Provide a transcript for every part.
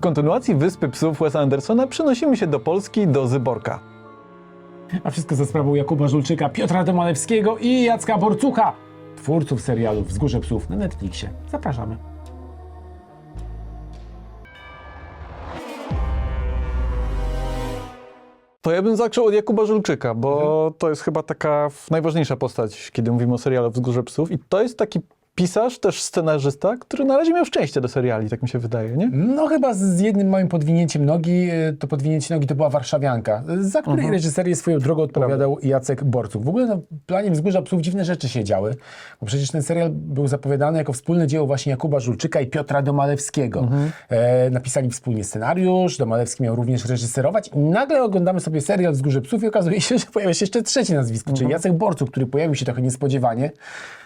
W kontynuacji Wyspy Psów Wes'a Andersona przenosimy się do Polski, do Zyborka. A wszystko za sprawą Jakuba Żulczyka, Piotra Domalewskiego i Jacka Borcucha, twórców serialu Wzgórze Psów na Netflixie. Zapraszamy. To ja bym zaczął od Jakuba Żulczyka, bo to jest chyba taka najważniejsza postać, kiedy mówimy o serialu Wzgórze Psów. I to jest taki pisarz, też scenarzysta, który na razie miał szczęście do seriali, tak mi się wydaje, nie? No chyba z jednym małym podwinięciem nogi, e, to podwinięcie nogi to była Warszawianka, za której reżyserię swoją drogą odpowiadał Jacek Borcuk. W ogóle na planie Wzgórza Psów dziwne rzeczy się działy, bo przecież ten serial był zapowiadany jako wspólne dzieło właśnie Jakuba Żulczyka i Piotra Domalewskiego. E, napisali wspólnie scenariusz, Domalewski miał również reżyserować i nagle oglądamy sobie serial Wzgórze Psów i okazuje się, że pojawia się jeszcze trzecie nazwisko, czyli Jacek Borcuk, który pojawił się trochę niespodziewanie.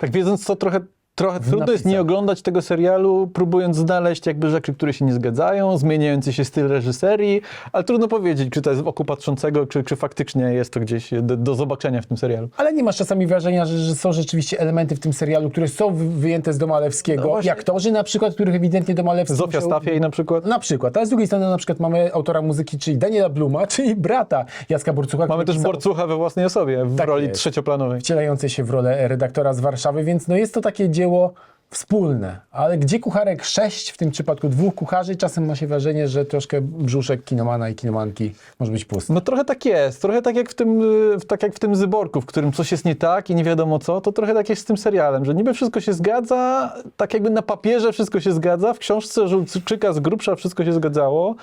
Tak wiedząc to trochę, trochę trudno jest nie oglądać tego serialu, próbując znaleźć jakby rzeczy, które się nie zgadzają, zmieniający się styl reżyserii, ale trudno powiedzieć, czy to jest w oku patrzącego, czy, czy faktycznie jest to gdzieś do, do zobaczenia w tym serialu. Ale nie masz czasami wrażenia, że, że są rzeczywiście elementy w tym serialu, które są wy- wyjęte z Domalewskiego. No właśnie. I aktorzy na przykład, których ewidentnie Domalewski... Zofia musiał- Stafiej na przykład. Na przykład. A z drugiej strony na przykład mamy autora muzyki, czyli Daniela Bluma, czyli brata Jacka Borcucha. Mamy też pisał Borcucha we własnej osobie, w Tak roli jest. trzecioplanowej. Wcielający się w rolę redaktora z Warszawy, więc no jest to takie dzieło wspólne. Ale gdzie kucharek sześć, w tym przypadku dwóch kucharzy, czasem ma się wrażenie, że troszkę brzuszek kinomana i kinomanki może być pusty. No trochę tak jest, trochę tak jak w tym, tak jak w tym Zyborku, w którym coś jest nie tak i nie wiadomo co, to trochę tak jest z tym serialem, że niby wszystko się zgadza, tak jakby na papierze wszystko się zgadza, w książce Żulczyka z grubsza wszystko się zgadzało,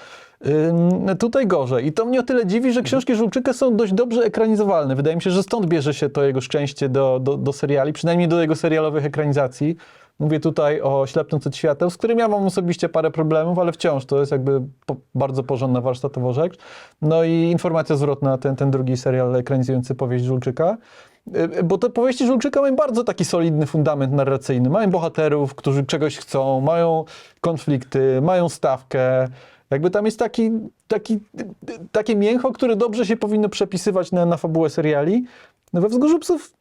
tutaj gorzej. I to mnie o tyle dziwi, że książki Żulczyka są dość dobrze ekranizowalne. Wydaje mi się, że stąd bierze się to jego szczęście do, do, do seriali, przynajmniej do jego serialowych ekranizacji. Mówię tutaj o Ślepnąc od z którym ja mam osobiście parę problemów, ale wciąż to jest jakby po, bardzo porządna warsztatowo rzecz. No i informacja zwrotna, ten, ten drugi serial ekranizujący powieść Żulczyka. Y, Bo te powieści Żulczyka mają bardzo taki solidny fundament narracyjny. Mają bohaterów, którzy czegoś chcą, mają konflikty, mają stawkę. Jakby tam jest taki, taki, takie mięcho, które dobrze się powinno przepisywać na, na fabułę seriali. No we Wzgórzu Psów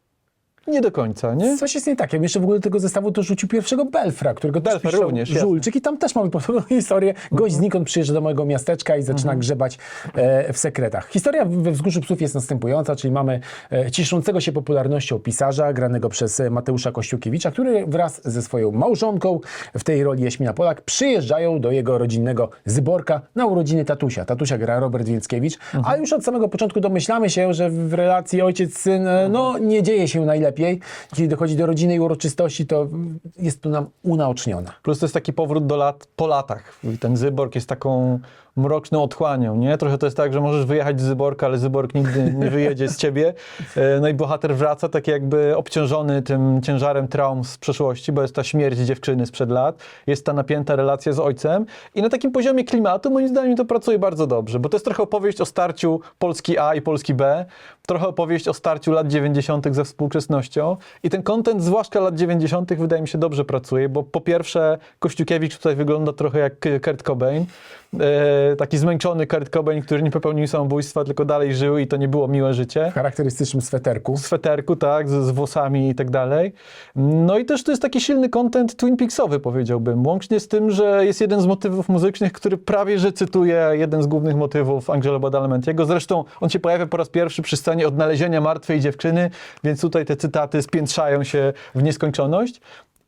nie do końca, nie? Coś jest nie tak. Ja bym jeszcze w ogóle do tego zestawu to rzucił pierwszego Belfra, którego też Belfer pisał również, jasne. Żulczyk i tam też mamy podobną historię. Gość znikąd przyjeżdża do mojego miasteczka i zaczyna grzebać e, w sekretach. Historia we Wzgórzu Psów jest następująca, czyli mamy e, ciszącego się popularnością pisarza, granego przez e, Mateusza Kościukiewicza, który wraz ze swoją małżonką, w tej roli Jaśmina Polak, przyjeżdżają do jego rodzinnego Zyborka na urodziny tatusia. Tatusia gra Robert Więckiewicz, a już od samego początku domyślamy się, że w relacji ojciec-syn e, no, nie dzieje się najlepiej. Kiedy dochodzi do rodziny i uroczystości, to jest tu nam unaoczniona. Plus to jest taki powrót do lat po latach. Ten Zyborg jest taką mroczną otchłanią, nie? Trochę to jest tak, że możesz wyjechać z Zyborka, ale Zyborg nigdy nie wyjedzie z ciebie. E, No i bohater wraca tak jakby obciążony tym ciężarem traum z przeszłości, bo jest ta śmierć dziewczyny sprzed lat, jest ta napięta relacja z ojcem i na takim poziomie klimatu moim zdaniem to pracuje bardzo dobrze, bo to jest trochę opowieść o starciu Polski A i Polski B, trochę opowieść o starciu lat 90. ze współczesnością i ten kontent, zwłaszcza lat 90. wydaje mi się dobrze pracuje, bo po pierwsze Kościukiewicz tutaj wygląda trochę jak Kurt Cobain, e, taki zmęczony Kurt Cobain, który nie popełnił samobójstwa, tylko dalej żył i to nie było miłe życie W charakterystycznym sweterku. sweterku, tak, z, z włosami i tak dalej. No i też to jest taki silny content Twin Peaksowy, powiedziałbym. Łącznie z tym, że jest jeden z motywów muzycznych, który prawie że cytuje jeden z głównych motywów Angelo Badalamentiego. Zresztą on się pojawia po raz pierwszy przy scenie odnalezienia martwej dziewczyny, więc tutaj te cytaty spiętrzają się w nieskończoność.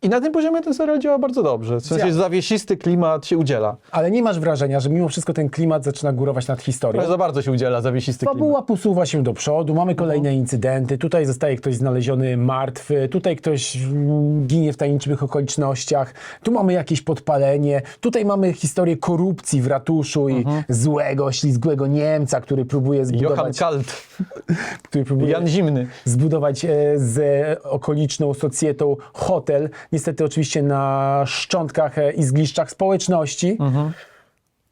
I na tym poziomie ten serial działa bardzo dobrze. W sensie Działa. zawiesisty klimat się udziela. Ale nie masz wrażenia, że mimo wszystko ten klimat zaczyna górować nad historią? Ale za bardzo się udziela zawiesisty klimat. Fabuła posuwa się do przodu, mamy kolejne Mhm. incydenty, tutaj zostaje ktoś znaleziony martwy, tutaj ktoś mm, ginie w tajemniczych okolicznościach, tu mamy jakieś podpalenie, tutaj mamy historię korupcji w ratuszu i złego, ślizgłego Niemca, który próbuje Mhm. Johann zbudować, Kalt, który próbuje Jan Zimny. zbudować e, z okoliczną socjetą hotel, niestety oczywiście na szczątkach e, i zgliszczach społeczności.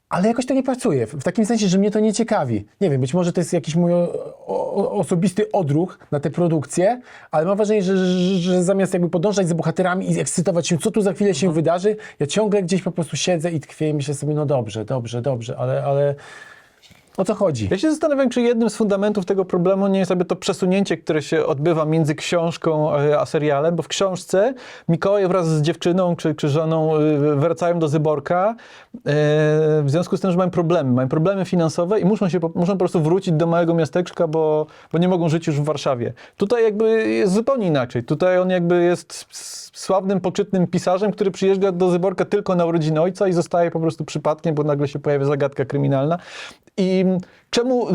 Ale jakoś to nie pracuje. W takim sensie, że mnie to nie ciekawi. Nie wiem, być może to jest jakiś mój o, o, osobisty odruch na tę produkcję, ale mam wrażenie, że, że, że zamiast jakby podążać za bohaterami i ekscytować się, co tu za chwilę się wydarzy, ja ciągle gdzieś po prostu siedzę i tkwię i myślę sobie, no dobrze, dobrze, dobrze, ale, ale O co chodzi? Ja się zastanawiam, czy jednym z fundamentów tego problemu nie jest jakby to przesunięcie, które się odbywa między książką e, a serialem, bo w książce Mikołaj wraz z dziewczyną czy, czy żoną e, wracają do Zyborka e, w związku z tym, że mają problemy. Mają problemy finansowe i muszą się muszą po prostu wrócić do małego miasteczka, bo, bo nie mogą żyć już w Warszawie. Tutaj jakby jest zupełnie inaczej. Tutaj on jakby jest sławnym, poczytnym pisarzem, który przyjeżdża do Zyborka tylko na urodziny ojca i zostaje po prostu przypadkiem, bo nagle się pojawia zagadka kryminalna. I czemu,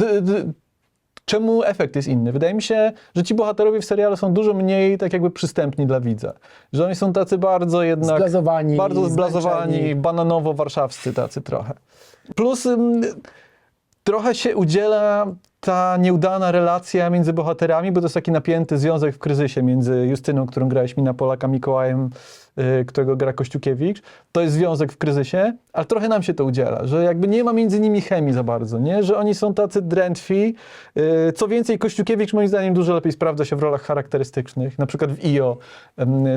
czemu efekt jest inny? Wydaje mi się, że ci bohaterowie w serialu są dużo mniej tak jakby przystępni dla widza. Że oni są tacy bardzo jednak... Zblazowani, Bardzo zblazowani, bananowo-warszawscy tacy trochę. Plus ym, trochę się udziela ta nieudana relacja między bohaterami, bo to jest taki napięty związek w kryzysie między Justyną, którą grałeś Mina Polaka, Mikołajem, którego gra Kościukiewicz. To jest związek w kryzysie, ale trochę nam się to udziela, że jakby nie ma między nimi chemii za bardzo, nie? że oni są tacy drętwi. Y, Co więcej, Kościukiewicz moim zdaniem dużo lepiej sprawdza się w rolach charakterystycznych, na przykład w IO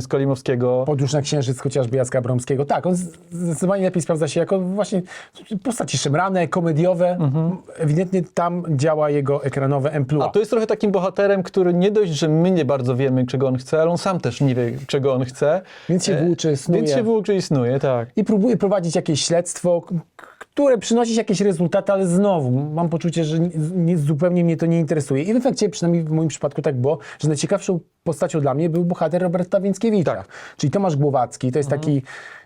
z Kolimowskiego. Podróż na Księżyc chociażby Jacka Bromskiego. Tak, on zdecydowanie lepiej sprawdza się jako właśnie postaci szemrane, komediowe. Ewidentnie tam działa jego ekranowe emploi. A to jest trochę takim bohaterem, który nie dość, że my nie bardzo wiemy, czego on chce, ale on sam też nie wie, czego on chce. Więc się E, włóczy, snuje. Więc się włóczy i snuje, tak. I próbuje prowadzić jakieś śledztwo, które przynosi jakieś rezultaty, ale znowu mam poczucie, że nie, nie, zupełnie mnie to nie interesuje. I w efekcie, przynajmniej w moim przypadku tak było, że najciekawszą postacią dla mnie był bohater Roberta Więckiewicza. Tak. Czyli Tomasz Głowacki. To jest Mhm. taki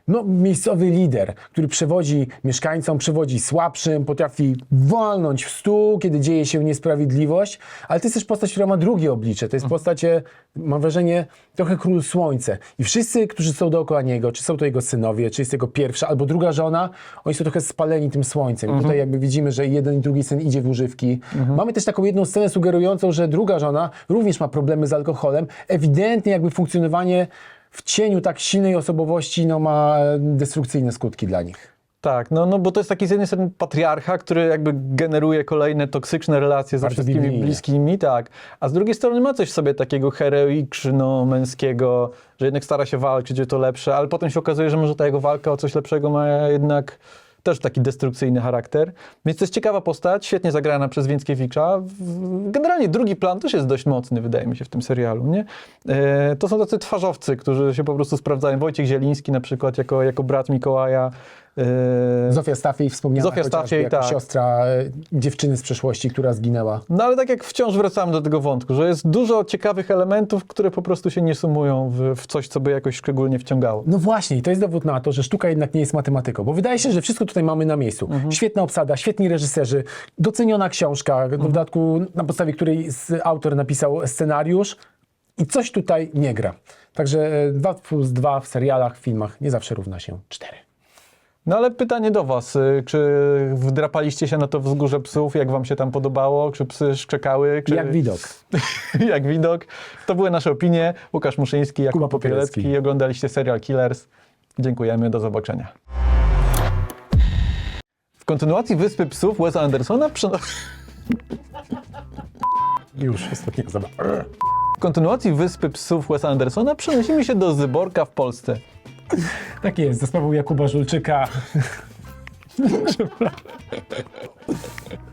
no, miejscowy lider, który przewodzi mieszkańcom, przewodzi słabszym, potrafi walnąć w stół, kiedy dzieje się niesprawiedliwość, ale to jest też postać, która ma drugie oblicze. To jest Mhm. postać, mam wrażenie, trochę król słońce. I wszyscy, którzy są dookoła niego, czy są to jego synowie, czy jest jego pierwsza albo druga żona, oni są trochę spaleni tym słońcem. Mhm. I tutaj jakby widzimy, że jeden i drugi syn idzie w używki. Mamy też taką jedną scenę sugerującą, że druga żona również ma problemy z alkoholem. Ewidentnie jakby funkcjonowanie w cieniu tak silnej osobowości no, ma e, destrukcyjne skutki dla nich. Tak, no, no bo to jest taki z jednej strony patriarcha, który jakby generuje kolejne toksyczne relacje ze wszystkimi biblijnie. bliskimi, tak. A z drugiej strony ma coś w sobie takiego heroiczno-męskiego, że jednak stara się walczyć o to lepsze, ale potem się okazuje, że może ta jego walka o coś lepszego ma jednak też taki destrukcyjny charakter. Więc to jest ciekawa postać, świetnie zagrana przez Więckiewicza. Generalnie drugi plan też jest dość mocny, wydaje mi się, w tym serialu, nie? E, To są tacy twarzowcy, którzy się po prostu sprawdzają. Wojciech Zieliński na przykład jako, jako brat Mikołaja. E, Zofia Stafiej wspomniana Zofia Stafiej, jako tak. siostra e, dziewczyny z przeszłości, która zginęła. No ale tak jak wciąż wracamy do tego wątku, że jest dużo ciekawych elementów, które po prostu się nie sumują w, w coś, co by jakoś szczególnie wciągało. No właśnie, to jest dowód na to, że sztuka jednak nie jest matematyką, bo wydaje się, że wszystko tutaj mamy na miejscu. Świetna obsada, świetni reżyserzy, doceniona książka, w dodatku na podstawie której autor napisał scenariusz i coś tutaj nie gra. Także e, 2 plus 2 w serialach, w filmach nie zawsze równa się 4. No ale pytanie do was, y, czy wdrapaliście się na to wzgórze psów, jak wam się tam podobało, czy psy szczekały, czy... Jak widok. jak widok. To były nasze opinie. Łukasz Muszyński, Jakub Kuba Popielecki. Popielecki. Oglądaliście serial Killers. Dziękujemy, do zobaczenia. W kontynuacji Wyspy Psów Wesa Andersona przyno... Już, ostatnia zabawa. W kontynuacji Wyspy Psów Wesa Andersona przenosimy się do Zyborka w Polsce. Tak jest, za Jakuba Żulczyka. Przepraszam.